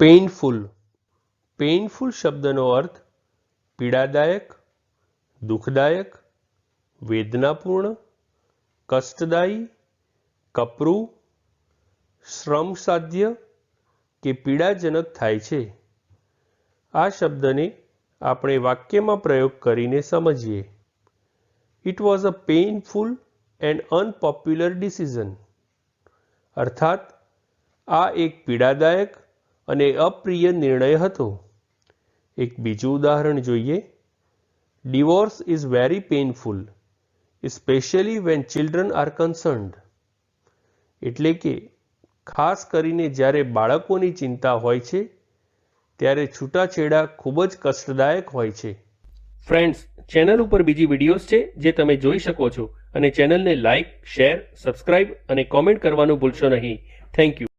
Painful painful શબ્દનો અર્થ પીડાદાયક, દુઃખદાયક, વેદનાપૂર્ણ, કષ્ટદાયી, કપરું, શ્રમસાધ્ય કે પીડાજનક થાય છે. આ શબ્દને આપણે વાક્યમાં પ્રયોગ કરીને સમજીએ. It was a painful and unpopular decision અર્થાત, આ એક પીડાદાયક અને અપ્રિય નિર્ણય હતો. એક બીજું ઉદાહરણ જોઈએ. Divorce is very painful specially when children are concerned એટલે કે, ખાસ કરીને જ્યારે બાળકોની ચિંતા હોય છે, ત્યારે છૂટાછેડા ખૂબ જ કષ્ટદાયક હોય છે. ફ્રેન્ડ્સ ચેનલ ઉપર બીજી વિડીયોઝ છે જે તમે જોઈ શકો છો. અને ચેનલને લાઇક શેર સબસ્ક્રાઇબ અને કોમેન્ટ કરવાનું ભૂલશો નહીં. Thank you